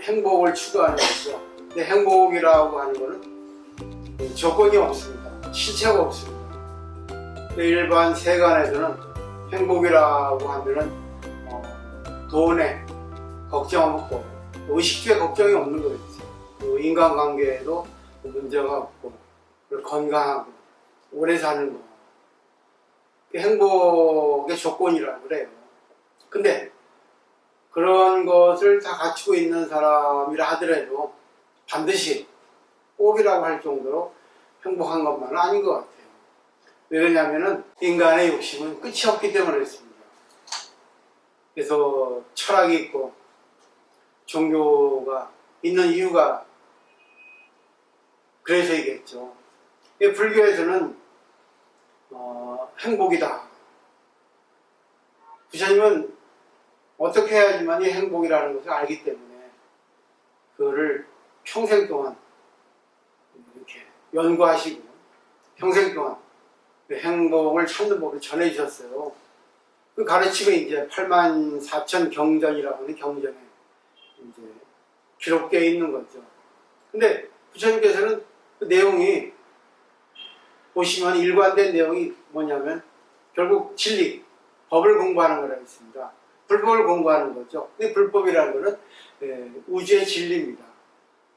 행복을 추구하는 거죠. 근데 행복이라고 하는 거는 조건이 없습니다. 실체가 없습니다. 근데 일반 세간에서는 행복이라고 하면은 어, 돈에 걱정 없고 의식주에 걱정이 없는 거겠죠. 그 인간관계에도 문제가 없고 그리고 건강하고 오래 사는 거 행복의 조건이라고 그래요. 근데 그런 것을 다 갖추고 있는 사람이라 하더라도 반드시 꼭이라고 할 정도로 행복한 것만은 아닌 것 같아요. 왜 그러냐면은 인간의 욕심은 끝이 없기 때문에 그렇습니다. 그래서 철학이 있고 종교가 있는 이유가 그래서이겠죠. 이 불교에서는 어, 행복이다. 부처님은 어떻게 해야지만 이 행복이라는 것을 알기 때문에 그거를 평생 동안 이렇게 연구하시고 평생 동안 그 행복을 찾는 법을 전해주셨어요. 그 가르침이 이제 8만 4천 경전이라고 하는 경전에 이제 기록되어 있는 거죠. 근데 부처님께서는 그 내용이 보시면 일관된 내용이 뭐냐면 결국 진리, 법을 공부하는 거라고 있습니다. 불법을 공부하는 거죠. 근데 불법이라는 거는 예, 우주의 진리입니다.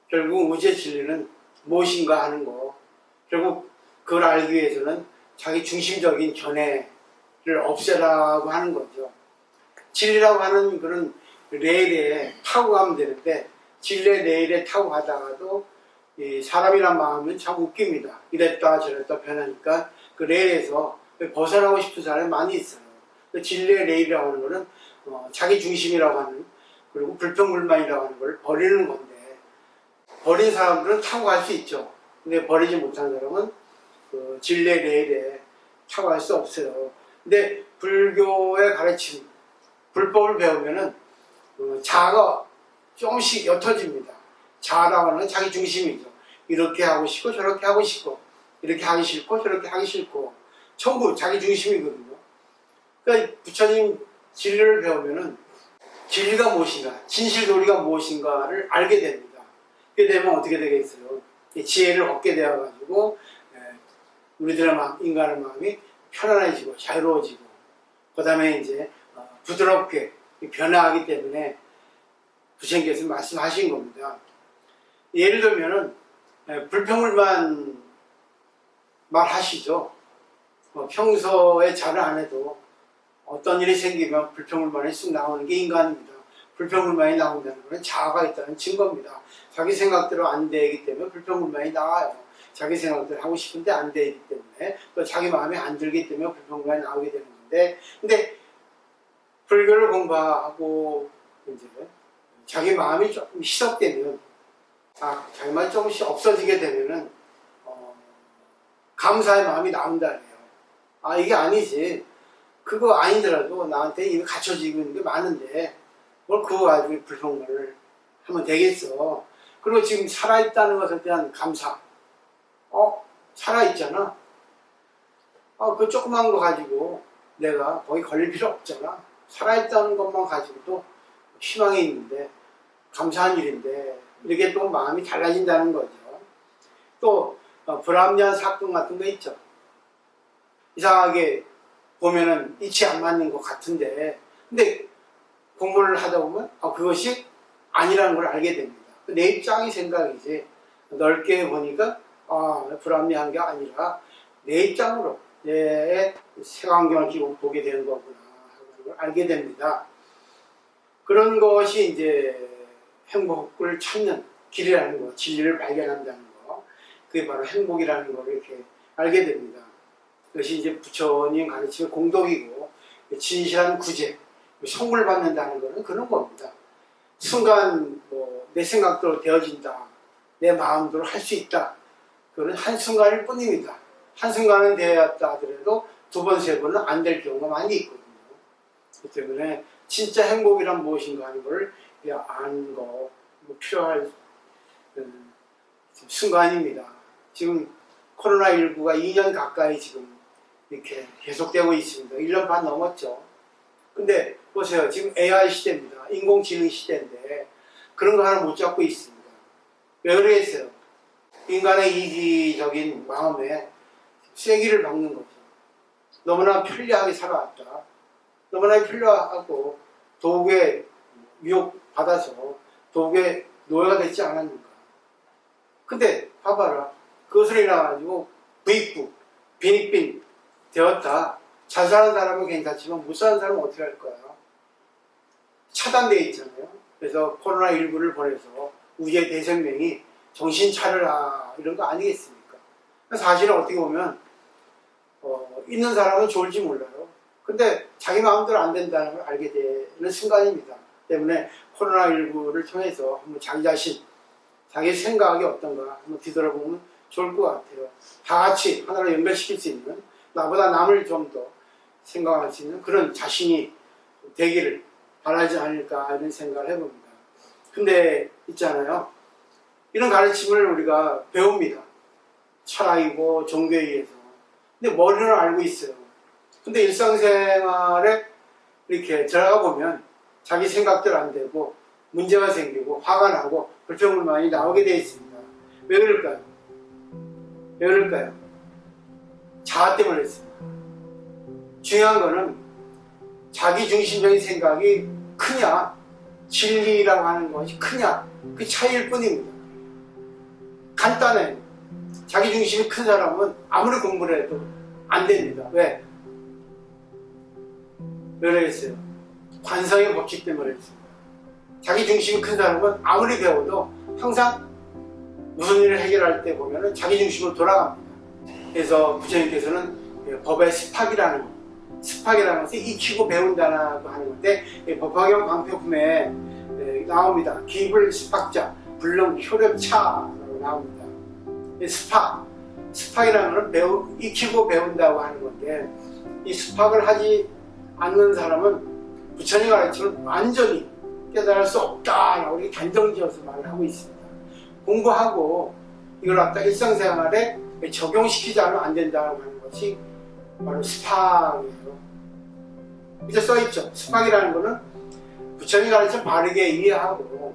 결국 우주의 진리는 무엇인가 하는 거. 결국 그걸 알기 위해서는 자기 중심적인 견해를 없애라고 하는 거죠. 진리라고 하는 그런 레일에 타고 가면 되는데 진리의 레일에 타고 가다가도 이 사람이란 마음은 참 웃깁니다. 이랬다 저랬다 변하니까 그 레일에서 벗어나고 싶은 사람이 많이 있어요. 그 진리의 레일이라고 하는 거는 어, 자기 중심이라고 하는 그리고 불평불만이라고 하는 걸 버리는 건데 버린 사람들은 타고 갈 수 있죠. 근데 버리지 못한 사람은 그 진리의 레일에 타고 갈 수 없어요. 근데 불교의 가르침, 불법을 배우면은 어, 자아가 조금씩 옅어집니다. 자아라고 하는 건 자기 중심이죠. 이렇게 하고 싶고 저렇게 하고 싶고 이렇게 하기 싫고 저렇게 하기 싫고 전부 자기 중심이거든요. 그러니까 부처님 진리를 배우면은 진리가 무엇인가, 진실 도리가 무엇인가를 알게 됩니다. 그게 되면 어떻게 되겠어요? 이 지혜를 얻게 되어가지고 에, 우리들의 마음, 인간의 마음이 편안해지고 자유로워지고 그 다음에 이제 어, 부드럽게 변화하기 때문에 부처님께서 말씀하신 겁니다. 예를 들면은 에, 불평을만 말하시죠. 뭐 평소에 잘을 안 해도 어떤 일이 생기면 불평불만이 쑥 나오는 게 인간입니다. 불평불만이 나온다는 것은 자아가 있다는 증거입니다. 자기 생각대로 안 되기 때문에 불평불만이 나와요. 자기 생각대로 하고 싶은데 안 되기 때문에 또 자기 마음에 안 들기 때문에 불평불만이 나오게 되는 건데 근데 불교를 공부하고 이제 자기 마음이 조금 희석되면 아, 자기 마음이 조금씩 없어지게 되면은 어, 감사의 마음이 나온다네요. 아 이게 아니지. 그거 아니더라도 나한테 이미 갖춰지고 있는 게 많은데 뭘 그거 가지고 불평을 하면 되겠어. 그리고 지금 살아있다는 것에 대한 감사. 어? 살아있잖아. 아, 그 조그만 거 가지고 내가 거기 걸릴 필요 없잖아. 살아있다는 것만 가지고도 희망이 있는데, 감사한 일인데, 이렇게 또 마음이 달라진다는 거죠. 또, 어, 불합리한 사건 같은 거 있죠. 이상하게 보면은 이치 안 맞는 것 같은데 근데 공부를 하다 보면 아, 그것이 아니라는 걸 알게 됩니다. 내 입장이 생각이지 넓게 보니까 아, 불합리한 게 아니라 내 입장으로 내 색안경을 끼고 보게 되는 거구나 하는 걸 알게 됩니다. 그런 것이 이제 행복을 찾는 길이라는 거, 진리를 발견한다는 거, 그게 바로 행복이라는 걸 이렇게 알게 됩니다. 그것이 이제 부처님 가르침의 공덕이고 진실한 구제, 선물 받는다는 것은 그런 겁니다. 순간 뭐 내 생각대로 되어진다, 내 마음대로 할 수 있다. 그건 한 순간일 뿐입니다. 한 순간은 되었다 하더라도 두 번, 세 번은 안 될 경우가 많이 있거든요. 그렇기 때문에 진짜 행복이란 무엇인가 하는 걸 아는 거 뭐 필요할 음, 순간입니다. 지금 코로나19가 2년 가까이 지금 이렇게 계속되고 있습니다. 1년 반 넘었죠. 근데 보세요. 지금 AI 시대입니다. 인공지능 시대인데 그런 거 하나 못 잡고 있습니다. 왜 그러겠어요? 인간의 이기적인 마음에 쐐기를 박는 거죠. 너무나 편리하게 살아왔다. 너무나 편리하고 도구에 유혹받아서 도구에 노예가 되지 않았는가. 근데 봐봐라. 그것을 인해가지고 부익부, 빈익빈 되었다. 잘 사는 사람은 괜찮지만 못 사는 사람은 어떻게 할 거야? 차단되어 있잖아요. 그래서 코로나19를 보내서 우주의 대생명이 정신 차려라 이런 거 아니겠습니까? 사실은 어떻게 보면 어, 있는 사람은 좋을지 몰라요. 근데 자기 마음대로 안 된다는 걸 알게 되는 순간입니다. 때문에 코로나19를 통해서 한번 자기 자신, 자기 생각이 어떤가 한번 뒤돌아보면 좋을 것 같아요. 다 같이 하나로 연결시킬 수 있는 나보다 남을 좀 더 생각할 수 있는 그런 자신이 되기를 바라지 않을까 이런 생각을 해봅니다. 근데 있잖아요. 이런 가르침을 우리가 배웁니다. 철학이고 종교에 의해서. 근데 머리는 알고 있어요. 근데 일상생활에 이렇게 들어가 보면 자기 생각대로 안 되고 문제가 생기고 화가 나고 불평불만이 나오게 되어 있습니다. 왜 그럴까요? 왜 그럴까요? 자아 때문에 그렇습니다. 중요한 거는 자기 중심적인 생각이 크냐, 진리라고 하는 것이 크냐, 그 차이일 뿐입니다. 간단해. 자기 중심이 큰 사람은 아무리 공부를 해도 안 됩니다. 왜? 왜 그러겠어요? 관성의 법칙 때문에 그렇습니다. 자기 중심이 큰 사람은 아무리 배워도 항상 무슨 일을 해결할 때 보면은 자기 중심으로 돌아갑니다. 그래서 부처님께서는 법의 스팍이라는 거, 스팍이라는 것을 익히고 배운다고 하는 건데 이 법화경 광표품에 에, 나옵니다. 기불 스팍자, 불능 효력차라고 나옵니다. 이 스팍, 스팍이라는 것은 배우, 익히고 배운다고 하는 건데 이 스팍을 하지 않는 사람은 부처님 가르침을 완전히 깨달을 수 없다라고 단정지어서 말을 하고 있습니다. 공부하고 이걸 갖다 일상생활에 적용시키지 않으면 안 된다고 하는 것이 바로 스팍이에요. 이제 써있죠. 스팍이라는 거는 부처님 가르쳐 바르게 이해하고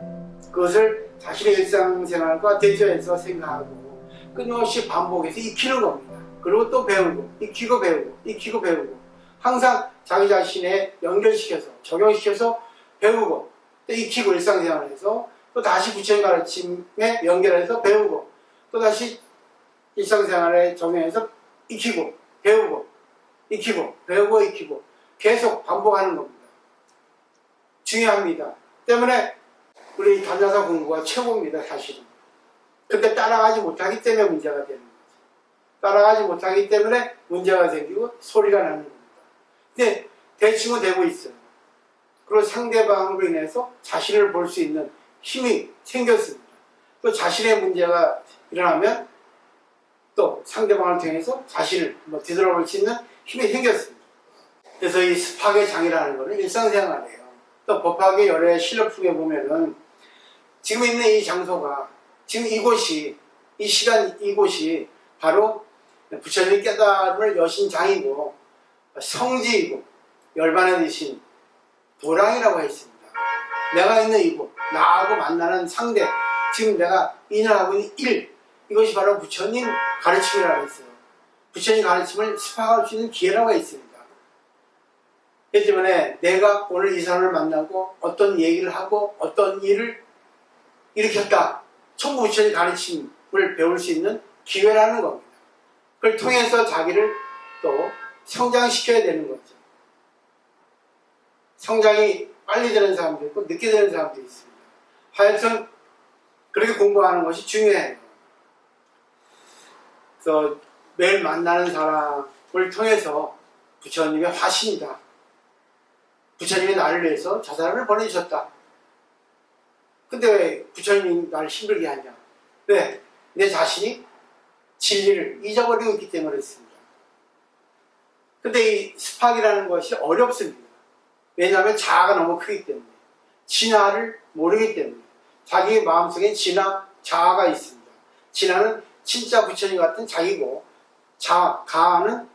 그것을 자신의 일상생활과 대조해서 생각하고 끊임없이 반복해서 익히는 겁니다. 그리고 또 배우고 익히고 배우고 익히고 배우고 항상 자기 자신에 연결시켜서 적용시켜서 배우고 또 익히고 일상생활에서 또 다시 부처님 가르침에 연결해서 배우고 또 다시 일상생활에 적용해서 익히고 배우고 익히고 배우고 익히고 계속 반복하는 겁니다. 중요합니다. 때문에 우리 단자사 공부가 최고입니다, 사실은. 근데 따라가지 못하기 때문에 문제가 되는 거죠. 따라가지 못하기 때문에 문제가 생기고 소리가 나는 겁니다. 근데 대충은 되고 있어요. 그리고 상대방으로 인해서 자신을 볼 수 있는 힘이 생겼습니다. 또 자신의 문제가 일어나면 또 상대방을 통해서 자신을 뭐 뒤돌아볼 수 있는 힘이 생겼습니다. 그래서 이 스팍의 장이라는 것은 일상생활이에요. 또 법학의 열애 실력풍에 보면은 지금 있는 이 장소가 지금 이곳이 이 시간 이곳이 바로 부처님 깨달음을 여신 장이고 성지이고 열반의 대신 도량이라고 했습니다. 내가 있는 이곳, 나하고 만나는 상대, 지금 내가 인연하고 있는 일, 이것이 바로 부처님 가르침이라고 했어요. 부처님 가르침을 스파할 수 있는 기회라고 했습니다. 그렇기 때문에 내가 오늘 이 사람을 만나고 어떤 얘기를 하고 어떤 일을 일으켰다. 천부 부처님 가르침을 배울 수 있는 기회라는 겁니다. 그걸 통해서 자기를 또 성장시켜야 되는 거죠. 성장이 빨리 되는 사람도 있고 늦게 되는 사람도 있습니다. 하여튼 그렇게 공부하는 것이 중요해요. 그래서 매일 만나는 사람을 통해서 부처님의 화신이다. 부처님이 나를 위해서 저 사람을 보내주셨다. 근데 왜 부처님이 나를 힘들게 하냐? 왜? 내 자신이 진리를 잊어버리고 있기 때문에 그렇습니다. 근데 이 스팍이라는 것이 어렵습니다. 왜냐하면 자아가 너무 크기 때문에. 진화를 모르기 때문에. 자기 마음속에 진화, 자아가 있습니다. 진화는 진짜 부처님 같은 자기고 자, 가는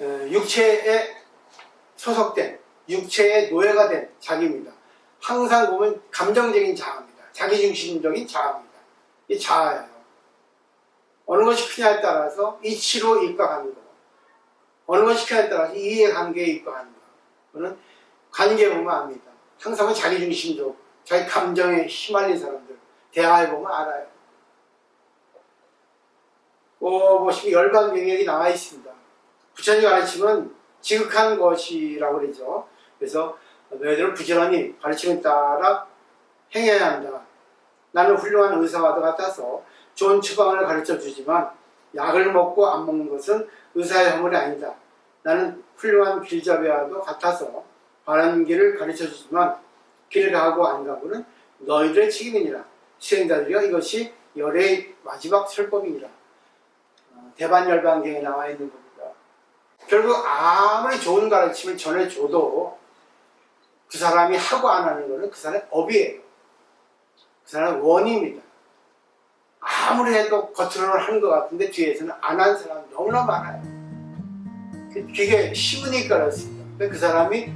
어, 육체에 소속된 육체의 노예가 된 자기입니다. 항상 보면 감정적인 자아입니다. 자기중심적인 자아입니다. 이 자아예요. 어느 것이 크냐에 따라서 이치로 입각하는 거. 어느 것이 크냐에 따라서 이해 관계에 입각하는 거. 그거는 관계에 보면 압니다. 항상 자기중심적, 자기 감정에 휘말린 사람들. 대화해 보면 알아요. 어, 보시면 열반 경역이 나와 있습니다. 부처님 가르침은 지극한 것이라고 그러죠. 그래서 너희들은 부지런히 가르침에 따라 행해야 한다. 나는 훌륭한 의사와도 같아서 좋은 처방을 가르쳐 주지만 약을 먹고 안 먹는 것은 의사의 허물이 아니다. 나는 훌륭한 길잡이와도 같아서 바른 길을 가르쳐 주지만 길을 가고 안 가고는 너희들의 책임이니라. 수행자들이여 이것이 열의 마지막 설법이니라. 어, 대반열반경에 나와 있는 겁니다. 결국 아무리 좋은 가르침을 전해줘도 그 사람이 하고 안 하는 것은 그 사람의 업이에요. 그 사람의 원입니다. 아무리 해도 겉으로는 하는 것 같은데 뒤에서는 안 한 사람 너무나 많아요. 그- 그게 쉬우니까 그렇습니다. 그 사람이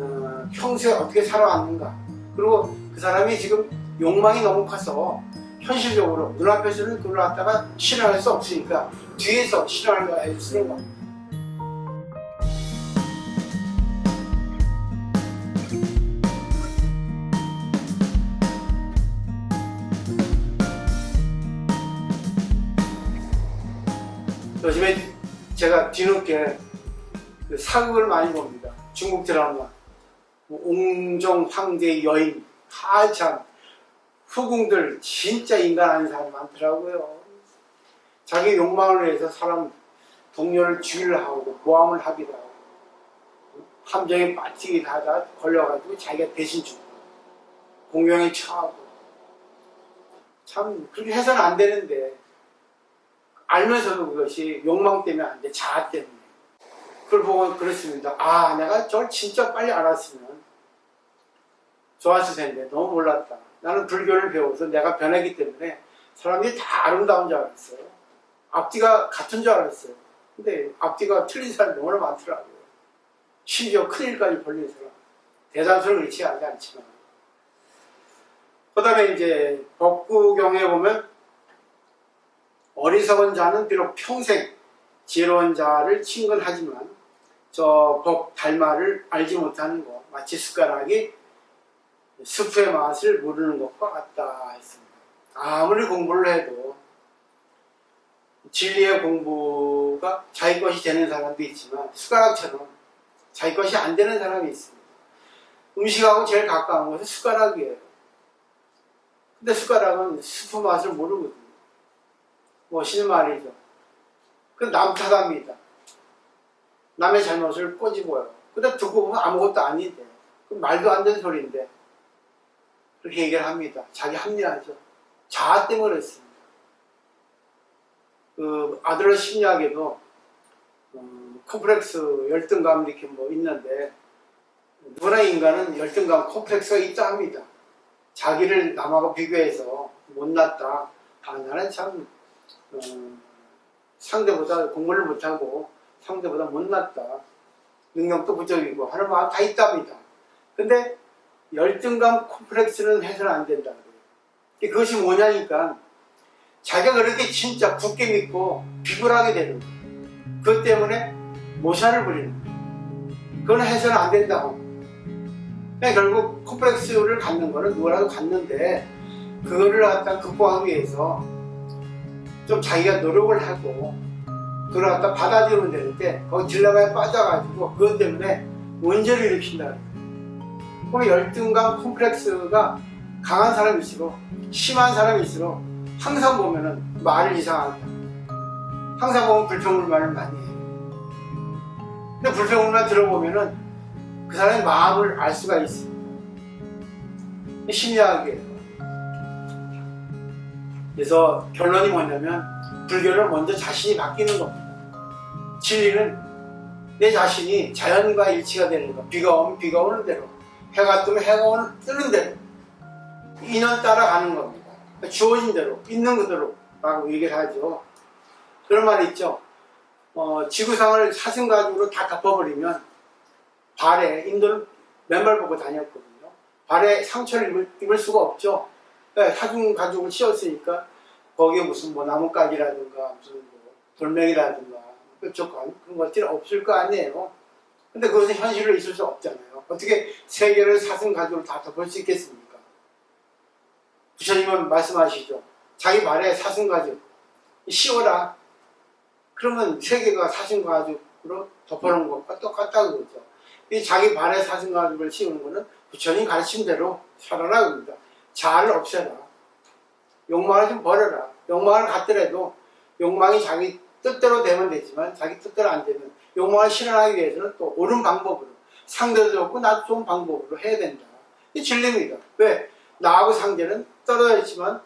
어, 평소에 어떻게 살아왔는가 그리고 그 사람이 지금 욕망이 너무 커서 현실적으로 눈앞에서는 그걸 갖다가 실현할 수 없으니까 뒤에서 실현하는 거 쓰는 겁니다. 요즘에 제가 뒤늦게 그 사극을 많이 봅니다. 중국 드라마. 뭐 옹정 황제의 여인. 한참 후궁들 진짜 인간 아닌 사람 많더라고요. 자기 욕망을 위해서 사람 동료를 죽이려 하고 모함을 하기도 하고 함정에 빠지기도 하다 걸려가지고 자기가 대신 죽고 공경에 처하고 참 그렇게 해서는 안 되는데 알면서도 그것이 욕망 때문에 안 돼, 자아 때문에. 그걸 보고 그랬습니다. 아, 내가 저걸 진짜 빨리 알았으면 좋았을 텐데, 너무 몰랐다. 나는 불교를 배워서 내가 변하기 때문에 사람들이 다 아름다운 줄 알았어요. 앞뒤가 같은 줄 알았어요. 근데 앞뒤가 틀린 사람이 너무나 많더라고요. 심지어 큰일까지 벌린 사람. 대단수는 그렇지 않지만. 그 다음에 이제 법구경에 보면 어리석은 자는 비록 평생 지혜로운 자를 친근하지만 저 법 달마를 알지 못하는 것 마치 숟가락이 스프의 맛을 모르는 것과 같다 했습니다. 아무리 공부를 해도 진리의 공부가 자기 것이 되는 사람도 있지만 숟가락처럼 자기 것이 안 되는 사람이 있습니다. 음식하고 제일 가까운 것은 숟가락이에요. 근데 숟가락은 스프 맛을 모르거든요. 멋있는 말이죠. 그남 탓합니다. 남의 잘못을 꼬집어요. 근데 듣고 보면 아무것도 아닌데. 그 말도 안 되는 소리인데. 그렇게 얘기를 합니다. 자기 합리화죠. 자아 때문에 그렇습니다. 그 아들러 심리학에도 음, 콤플렉스 열등감 이렇게 뭐 있는데 누구나 인간은 열등감 콤플렉스가 있다 합니다. 자기를 남하고 비교해서 못났다. 아 나는 참 어, 상대보다 공부를 못하고 상대보다 못났다. 능력도 부족이고 하는 마음 다 있답니다. 근데 열등감 콤플렉스는 해서는 안 된다. 그래요. 그것이 뭐냐니까 자기가 그렇게 진짜 굳게 믿고 비굴하게 되는 거예요. 그것 때문에 모산을 부리는 거예요. 그건 해서는 안 된다고. 결국 콤플렉스를 갖는 거는 누구라도 갖는데 그거를 갖다 극복하기 위해서 좀 자기가 노력을 하고 그걸 갖다 받아들이면 되는데 거기 딜레마에 빠져가지고 그것 때문에 문제를 일으킨다. 그럼 열등감 콤플렉스가 강한 사람일수록 심한 사람일수록 항상 보면은 말을 이상하게 항상 보면 불평불만을 많이 해요. 근데 불평불만 들어보면은 그 사람의 마음을 알 수가 있어요. 심리학이에요. 그래서 결론이 뭐냐면 불교는 먼저 자신이 바뀌는 겁니다. 진리는 내 자신이 자연과 일치가 되는 것. 비가 오면 비가 오는 대로, 해가 뜨면 해가 오는, 뜨는 대로 인연 따라 가는 겁니다. 주어진 대로, 있는 그대로 라고 얘기를 하죠. 그런 말이 있죠. 어, 지구상을 사슴가죽으로 다 덮어버리면 발에 인도는 맨발 보고 다녔거든요. 발에 상처를 입을, 입을 수가 없죠. 네, 사슴 가죽을 씌웠으니까 거기에 무슨 뭐 나뭇가지라든가 무슨 뭐 돌멩이라든가 뾰족한 그런 것들이 없을 거 아니에요. 근데 그것은 현실로 있을 수 없잖아요. 어떻게 세계를 사슴 가죽으로 다 덮을 수 있겠습니까? 부처님은 말씀하시죠. 자기 발에 사슴 가죽 씌워라. 그러면 세계가 사슴 가죽으로 덮어놓은 것과 똑같다는 거죠. 이 자기 발에 사슴 가죽을 씌우는 거는 부처님 가르친 대로 살아라 그럽니다. 잘 없애라. 욕망을 좀 버려라. 욕망을 갖더라도 욕망이 자기 뜻대로 되면 되지만 자기 뜻대로 안 되면 욕망을 실현하기 위해서는 또 옳은 방법으로 상대도 좋고 나도 좋은 방법으로 해야 된다. 이 진리입니다. 왜? 나하고 상대는 떨어져 있지만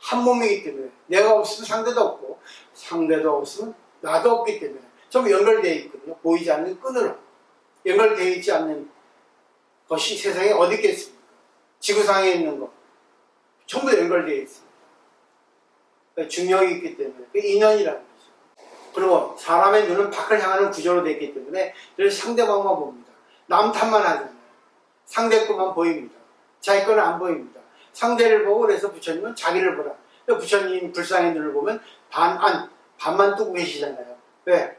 한 몸이기 때문에 내가 없으면 상대도 없고 상대도 없으면 나도 없기 때문에 전부 연결되어 있거든요. 보이지 않는 끈으로 연결되어 있지 않는 것이 세상에 어디 있겠습니까? 지구상에 있는 것 전부 연결되어 있습니다. 그러니까 중력이 있기 때문에 그 인연이라는 거죠. 그리고 사람의 눈은 밖을 향하는 구조로 되어 있기 때문에 늘 상대방만 봅니다. 남 탓만 하잖아요. 상대 것만 보입니다. 자기 거는 안 보입니다. 상대를 보고 그래서 부처님은 자기를 보라. 부처님 불쌍의 눈을 보면 반, 안, 반만 뜨고 계시잖아요. 왜?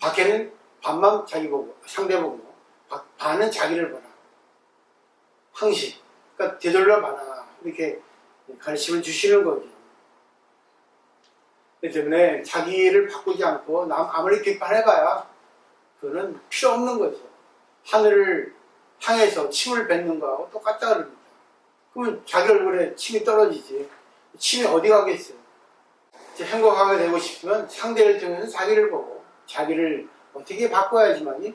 밖에는 반만 자기 보고, 상대 보고, 바- 반은 자기를 보라. 항시. 그러니까 되돌려 봐라. 이렇게 가르침을 주시는 거죠. 그렇기 때문에 자기를 바꾸지 않고 남 아무리 비판해봐야 그거는 필요 없는 거죠. 하늘을 향해서 침을 뱉는 거하고 똑같다 그럽니다. 그러면 자기 얼굴에 침이 떨어지지. 침이 어디 가겠어요? 이제 행복하게 되고 싶으면 상대를 통해서 자기를 보고 자기를 어떻게 바꿔야지만이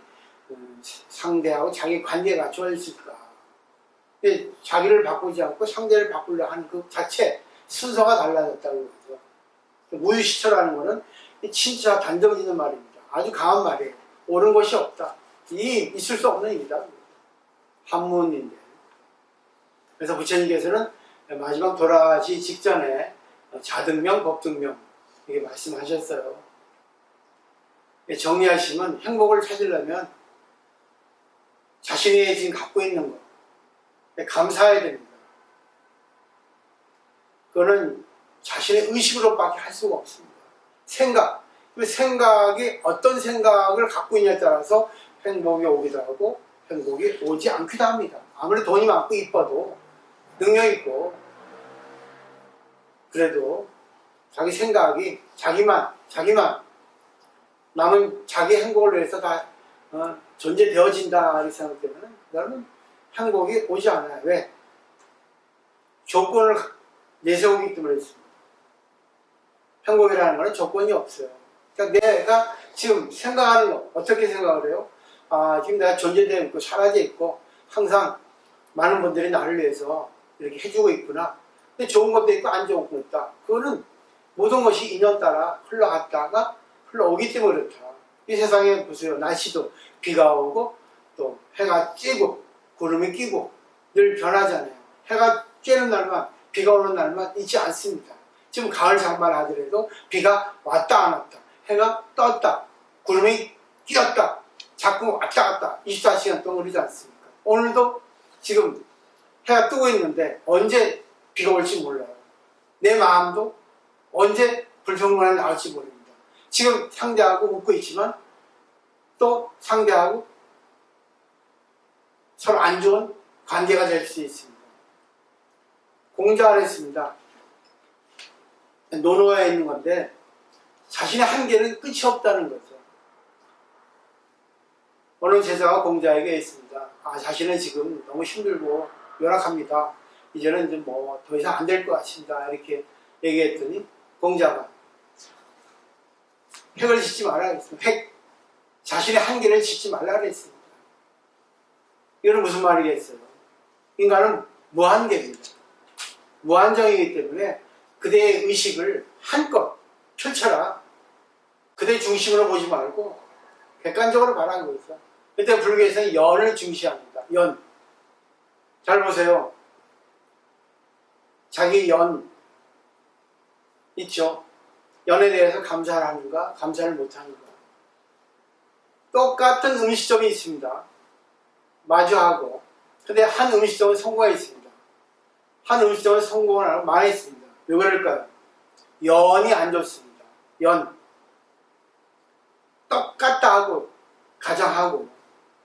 음, 상대하고 자기 관계가 좋아질까. 자기를 바꾸지 않고 상대를 바꾸려 하는 그 자체 순서가 달라졌다고 그러죠. 무유시초라는 거는 진짜 단정짓는 말입니다. 아주 강한 말이에요. 옳은 것이 없다. 이 있을 수 없는 일이다. 한문인데. 그래서 부처님께서는 마지막 돌아가시 직전에 자등명, 법등명 이렇게 말씀하셨어요. 정리하시면 행복을 찾으려면 자신이 지금 갖고 있는 것 감사해야 됩니다. 그거는 자신의 의식으로밖에 할 수가 없습니다. 생각. 그 생각이 어떤 생각을 갖고 있냐에 따라서 행복이 오기도 하고 행복이 오지 않기도 합니다. 아무리 돈이 많고 이뻐도 능력 있고 그래도 자기 생각이 자기만 자기만 남은 자기 행복을 위해서 다 어, 존재되어진다 이렇게 생각되면 그다음은 행복이 오지 않아요. 왜? 조건을 내세우기 때문에 있습니다. 행복이라는 거는 조건이 없어요. 그러니까 내가 지금 생각하는 거 어떻게 생각을 해요? 아 지금 내가 존재되어 있고 사라져 있고 항상 많은 분들이 나를 위해서 이렇게 해주고 있구나. 근데 좋은 것도 있고 안 좋은 것도 있다. 그거는 모든 것이 인연 따라 흘러갔다가 흘러오기 때문에 그렇다. 이 세상에 보세요. 날씨도 비가 오고 또 해가 찌고 구름이 끼고 늘 변하잖아요. 해가 쬐는 날만 비가 오는 날만 있지 않습니다. 지금 가을 장마 하더라도 비가 왔다 안 왔다 해가 떴다 구름이 끼었다 자꾸 왔다 갔다 24시간 동안 그러지 않습니까? 오늘도 지금 해가 뜨고 있는데 언제 비가 올지 몰라요. 내 마음도 언제 불평만이 나올지 모릅니다. 지금 상대하고 웃고 있지만 또 상대하고 서로 안 좋은 관계가 될 수 있습니다. 공자를 했습니다. 논어에 있는 건데 자신의 한계는 끝이 없다는 거죠. 어느 제자가 공자에게 있습니다. 아 자신은 지금 너무 힘들고 열악합니다. 이제는 이제 뭐 더 이상 안 될 것 같습니다. 이렇게 얘기했더니 공자가 획을 짓지 말라 그랬습니다. 획 자신의 한계를 짓지 말라 그랬습니다. 이거는 무슨 말이겠어요? 인간은 무한계입니다. 무한정이기 때문에 그대의 의식을 한껏 펼쳐라. 그대 중심으로 보지 말고 객관적으로 바라는 거죠. 그때 불교에서는 연을 중시합니다. 연. 잘 보세요. 자기 연. 있죠. 연에 대해서 감사를 하는가, 감사를 못하는가. 똑같은 음식점이 있습니다. 마주하고. 근데 한 음식점은 성공했습니다. 한 음식점은 성공을 안 하고 망했습니다. 왜 그럴까요? 연이 안 좋습니다. 연. 똑같다 하고, 가정하고,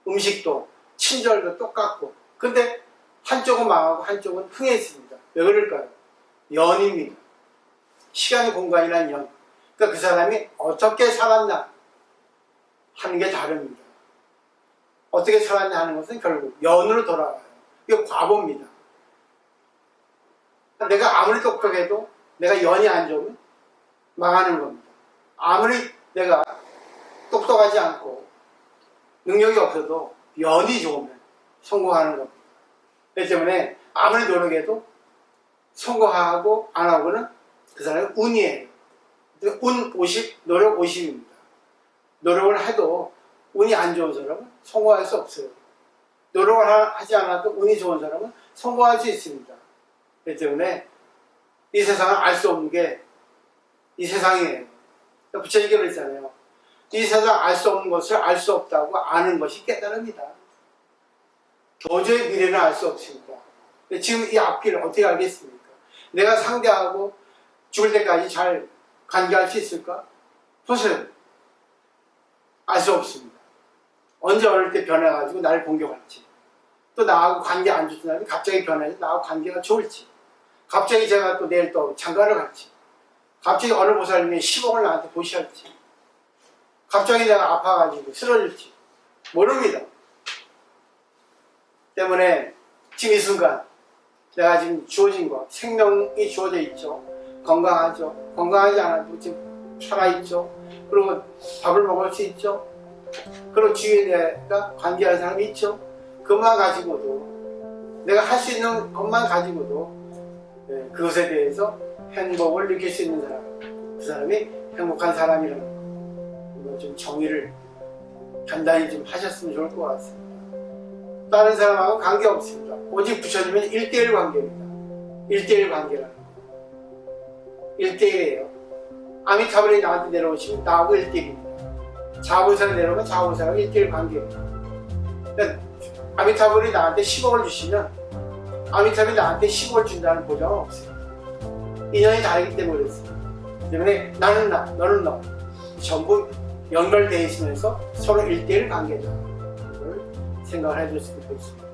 음식도, 친절도 똑같고. 근데 한쪽은 망하고 한쪽은 흥했습니다. 왜 그럴까요? 연입니다. 시간 공간이란 연. 그러니까 그 사람이 어떻게 살았나 하는 게 다릅니다. 어떻게 살았냐 하는 것은 결국 연으로 돌아와요. 이거 과보입니다. 내가 아무리 똑똑해도 내가 연이 안 좋으면 망하는 겁니다. 아무리 내가 똑똑하지 않고 능력이 없어도 연이 좋으면 성공하는 겁니다. 그렇기 때문에 아무리 노력해도 성공하고 안 하고는 그 사람의 운이에요. 운 50, 노력 50입니다. 노력을 해도 운이 안 좋은 사람은 성공할 수 없어요. 노력을 하- 하지 않아도 운이 좋은 사람은 성공할 수 있습니다. 그렇기 때문에 이 세상은 알수 없는 게 이 세상이에요. 그러니까 부처님께서 그랬잖아요. 이 세상 알 수 없는 것을 알 수 없다고 아는 것이 깨달음이다. 도저히 미래는 알 수. 근데 지금 이 앞길을 어떻게 알겠습니까? 내가 상대하고 죽을 때까지 잘 관계할 수 있을까? 보세요. 알 수 없습니다. 언제 어릴 때 변해가지고 나를 공격할지, 또 나하고 관계 안 좋던 날이 갑자기 변해서 나하고 관계가 좋을지, 갑자기 제가 또 내일 또 장가를 갈지, 갑자기 어느 보살님이 10억을 나한테 보시할지, 갑자기 내가 아파가지고 쓰러질지, 모릅니다. 때문에 지금 이 순간 내가 지금 주어진 것, 생명이 주어져 있죠. 건강하죠. 건강하지 않아도 지금 살아있죠. 그리고 밥을 먹을 수 있죠. 그리고 주위에 내가 관계할 사람이 있죠. 그것만 가지고도 내가 할 수 있는 것만 가지고도 예, 그것에 대해서 행복을 느낄 수 있는 사람, 그 사람이 행복한 사람이라는 거. 좀 정의를 간단히 좀 하셨으면 좋을 것 같습니다. 다른 사람하고 관계 없습니다. 오직 부처님은 1대1 관계입니다. 1대1 관계라는 거. 1대1이에요. 아미타불이 나한테 내려오시면 나하고 1대1입니다. 자부사를 내려오면 자부사하고 1대1 관계입니다. 그러니까 아미타불이 나한테 10억을 주시면 아미타불이 나한테 10억을 준다는 보장은 없어요. 인연이 다르기 때문에 그렇습니다. 때문에 나는 나, 너는 너. 전부 연결되어 있으면서 서로 1대1 관계다. 생각을 해줬으면 좋겠습니다.